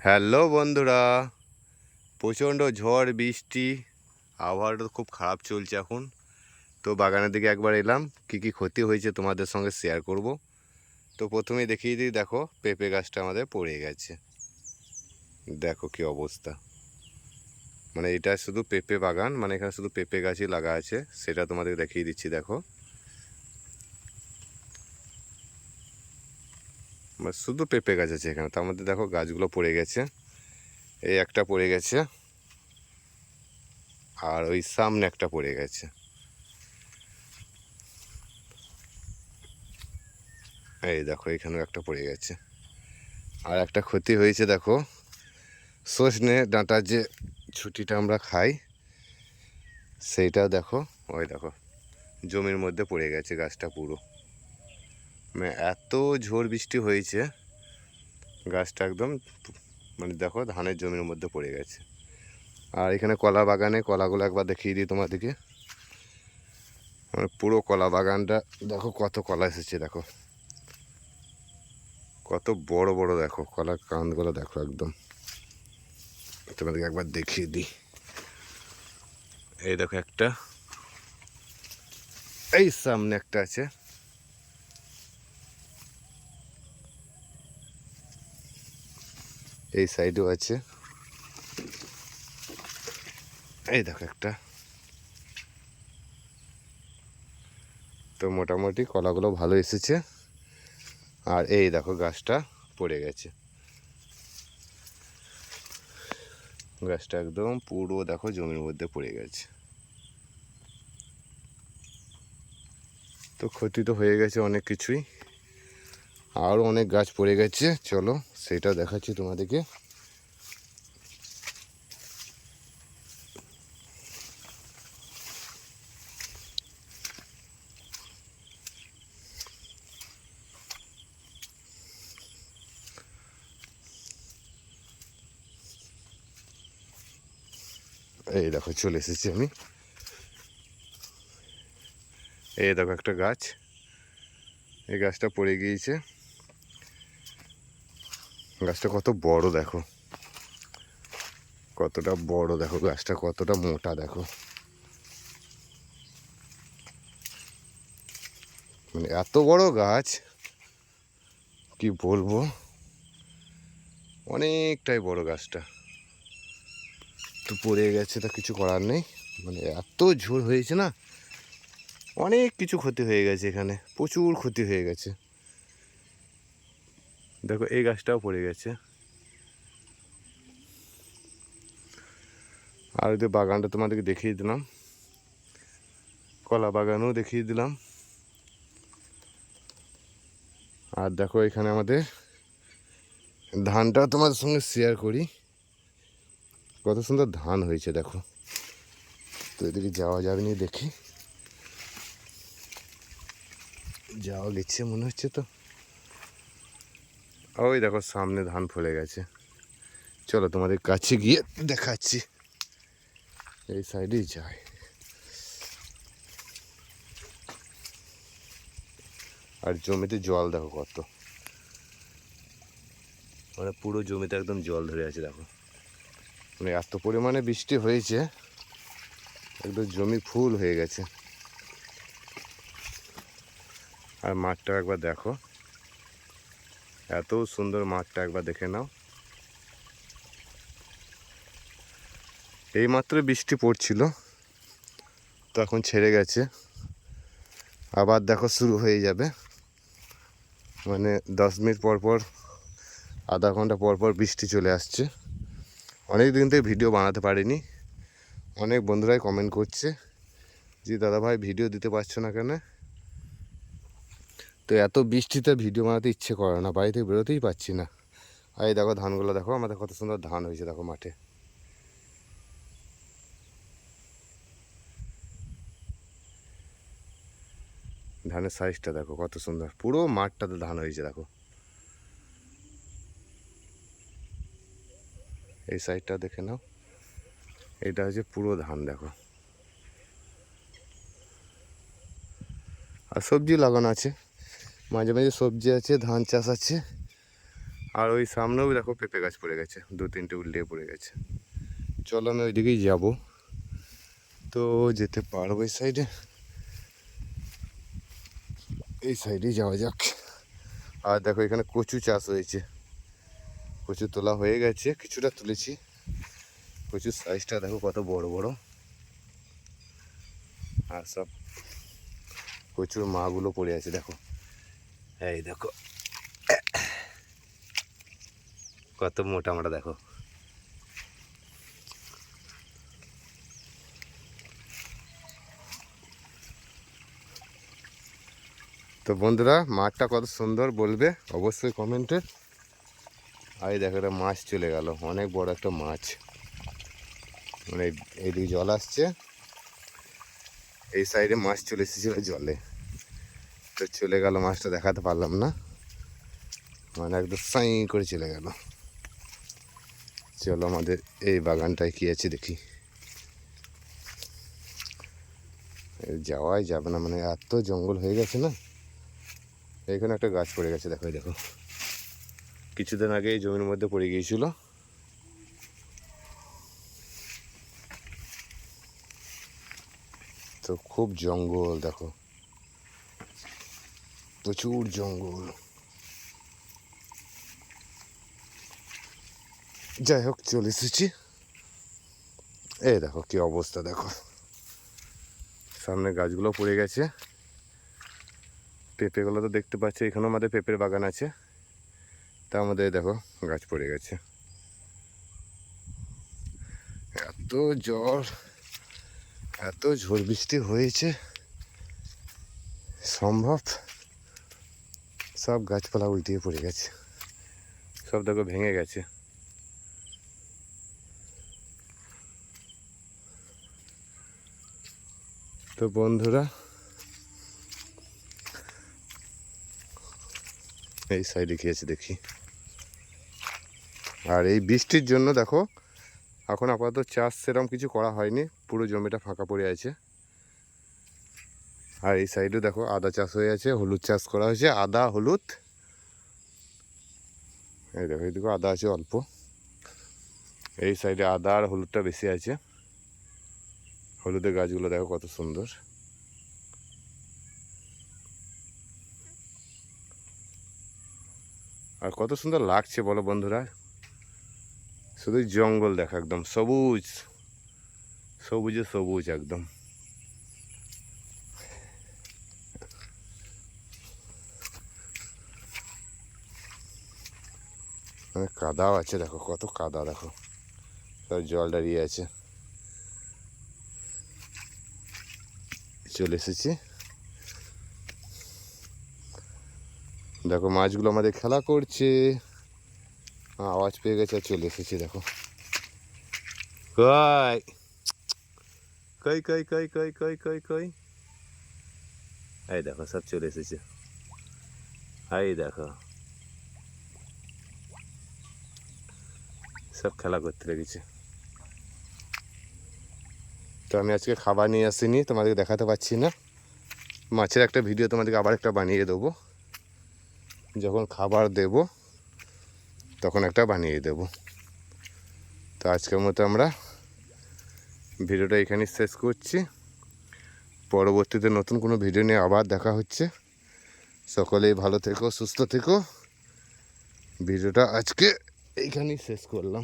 Hello বন্ধুরা, প্রচণ্ড ঝড়, বৃষ্টি, আবহাওয়াটা খুব খারাপ চলছে এখন। তো বাগানের দিকে একবার এলাম, কি কি ক্ষতি হয়েছে তোমাদের সঙ্গে শেয়ার করব। তো প্রথমেই দেখিয়ে দিই, দেখো পেঁপে গাছটা আমাদের পড়ে গেছে। দেখো কি অবস্থা। মানে এটা শুধু পেঁপে বাগান মানে এখানে শুধু পেঁপে গাছই লাগা আছে, সেটা তোমাদের দেখিয়ে দিচ্ছি, দেখো। শুধু পেঁপে গাছ আছে এখানে। তার মধ্যে দেখো গাছগুলো পড়ে গেছে। এই একটা পড়ে গেছে। আর ওই সামনে একটা পড়ে গেছে। এই দেখো, এখানেও একটা পড়ে গেছে। আর একটা ক্ষতি হয়েছে, দেখো। সজনে ডাঁটার যে ছুটিটা আমরা খাই সেইটাও দেখো, ওই দেখো, জমির মধ্যে পড়ে গেছে গাছটা পুরো। মানে এত ঝড় বৃষ্টি হয়েছে, গাছটা একদম মানে দেখো ধানের জমির মধ্যে পড়ে গেছে। আর এখানে কলা বাগানে কলাগুলো একবার দেখিয়ে দিই তোমাদেরকে। মানে পুরো কলা বাগানটা, দেখো কত কলা এসেছে, দেখো। কত বড় বড়, দেখো কলার কাঁধগুলো দেখো একদম। তোমাদেরকে একবার দেখিয়ে দিই। এই দেখো একটা। এই সামনে একটা আছে। এই সাইডেও আছে। এই দেখো একটা। তো মোটামুটি কলাগুলো ভালো এসেছে। আর এই দেখো গাছটা পড়ে গেছে। গাছটা একদম পুরো দেখো জমির মধ্যে পড়ে গেছে। তো ক্ষতি তো হয়ে গেছে অনেক কিছুই। আরও অনেক গাছ পড়ে গেছে। চলো, সেটা দেখাচ্ছি তোমাদেরকে। এই দেখো, চলে এসেছি আমি। এই দেখো একটা গাছ। এই গাছটা পড়ে গিয়েছে। গাছটা কত বড় দেখো। কতটা বড় দেখো, গাছটা কতটা মোটা দেখো। মানে এত বড় গাছ, কি বলব? অনেকটাই বড় গাছটা। তো পড়ে গেছে তা কিছু করার নেই। মানে এত ঝোড় হয়েছে না, অনেক কিছু ক্ষতি হয়ে গেছে এখানে, প্রচুর ক্ষতি হয়ে গেছে। দেখো, এই গাছটাও পড়ে গেছে। আর যে বাগানটা তোমাদেরকে দেখিয়ে দিলাম। কলা বাগানও দেখিয়ে দিলাম। আর দেখো, এখানে আমাদের ধানটাও তোমাদের সঙ্গে শেয়ার করি। কত সুন্দর ধান হয়েছে, দেখো। তো এদিকে যাওয়া যাবে নি দেখি। যাওয়া গেছে মনে হচ্ছে তো। ওই দেখো সামনে ধান ফলে গেছে। চলো তোমাদের কাছে গিয়ে দেখাচ্ছি। এই সাইডেই যাই। আর জমিতে জল দেখো কত। মানে পুরো জমিতে একদম জল ধরে আছে দেখো। মানে এত পরিমাণে বৃষ্টি হয়েছে, একদম জমি ফুল হয়ে গেছে। আর মাঠটা একবার দেখো। এত সুন্দর মাঠটা একবার দেখে নাও। এইমাত্র বৃষ্টি পড়ছিল, তো এখন ছেড়ে গেছে। আবার দেখো শুরু হয়ে যাবে। মানে দশ মিনিট পর পর, আধা ঘণ্টা পর পর বৃষ্টি চলে আসছে। অনেক দিন থেকে ভিডিও বানাতে পারিনি। অনেক বন্ধুরাই কমেন্ট করছে যে দাদা ভাই ভিডিও দিতে পারছ না কেন? তো এত বৃষ্টিতে ভিডিও বানাতে ইচ্ছে করে না, বাড়ি থেকে বেরোতেই পাচ্ছি না। আর এই দেখো ধানগুলো দেখো, আমাদের কত সুন্দর ধান হয়েছে দেখো মাঠে। ধানের সাইজটা দেখো কত সুন্দর, পুরো মাঠটাতে ধান হয়েছে দেখো। এই সাইডটা দেখে নাও, এটা হচ্ছে পুরো ধান দেখো। আর সবজি লাগানো আছে। মাঝে মাঝে সবজি আছে, ধান চাষ আছে। আর ওই সামনেও দেখো পেঁপে গাছ পড়ে গেছে, দু তিনটে উল্টে পড়ে গেছে। চলো আমি ওইদিকেই যাব। তো যেতে পারব এই সাইডে। এই সাইডেই যাওয়া যাক। আর দেখো এখানে কচু চাষ হয়েছে। কচু তোলা হয়ে গেছে, কিছুটা তুলেছি। কচুর সাইজটা দেখো কত বড় বড়। আর সব কচুর মাগুলো পড়ে আছে, দেখো। এই দেখো। কত মোটা মোটা দেখো। তো বন্ধুরা মাছটা কত সুন্দর বলবে অবশ্যই কমেন্টে। আর এই দেখো, একটা মাছ চলে গেল। অনেক বড় একটা মাছ। মানে এইদিকে জল আসছে। এই সাইডে মাছ চলে এসেছিল জলে। তো চলে গেল, মাছটা দেখাতে পারলাম না। মানে একদম সাই করে চলে গেল। চলো আমাদের এই বাগানটায় কি আছে দেখি। যাওয়াই যাবে না মানে এত জঙ্গল হয়ে গেছে না। এখানে একটা গাছ পড়ে গেছে দেখো দেখো। কিছুদিন আগে এই জমির মধ্যে পড়ে গিয়েছিল। তো খুব জঙ্গল, দেখো। প্রচুর জঙ্গল। যাই হোক, চলে এসেছি। এই দেখো কি অবস্থা, দেখো। সামনে গাছগুলো পড়ে গেছে। পেঁপেগুলো তো দেখতে পাচ্ছি, এখানেও আমাদের পেঁপের বাগান আছে। তার মধ্যে দেখো, গাছ পড়ে গেছে। এত জ্বর এত ঝড় বৃষ্টি হয়েছে। সম্ভব? সব গাছপালা উল্টিয়ে পড়ে গেছে। সব দেখো ভেঙে গেছে। তো বন্ধুরা, এই সাইডে আছে দেখি। আর এই বৃষ্টির জন্য দেখো, এখন আপাতত চাষ সেরকম কিছু করা হয়নি, পুরো জমিটা ফাঁকা পড়ে আছে। আর এই সাইডে দেখো আদা চাষ হয়ে আছে, হলুদ চাষ করা হয়েছে, আদা, হলুদ। এই দেখো এইদিকে আদা আছে অল্প। এই সাইডে আদা আর হলুদটা বেশি আছে। হলুদের গাছগুলো দেখো কত সুন্দর। আর কত সুন্দর লাগছে, বলো বন্ধুরা। শুধু জঙ্গল দেখো একদম, সবুজ। সবুজে সবুজ একদম। অনেক কাদাও আছে, দেখো কত কাদা, দেখো। সব জল দাঁড়িয়ে আছে। চলে এসেছি। দেখো, মাছগুলো আমাদের খেলা করছে। আওয়াজ পেয়ে গেছে, আর চলে এসেছি, দেখো। কই? কই কই কই কই কই কই কই? এই দেখো, সব চলে এসেছে। এই দেখো। সব খেলা করতে লেগেছে। তো আমি আজকে খাবার নিয়ে আসিনি, তোমাদেরকে দেখাতে পারছি না। মাছের একটা ভিডিও তোমাদেরকে আবার একটা বানিয়ে দেবো। যখন খাবার দেব, তখন একটা বানিয়ে দেব। তো আজকের মতো আমরা ভিডিওটা এখানেই শেষ করছি। পরবর্তীতে নতুন কোনো ভিডিও নিয়ে আবার দেখা হচ্ছে। সকলেই ভালো থেকো, সুস্থ থেকো। ভিডিওটা আজকে এইখানেই শেষ করলাম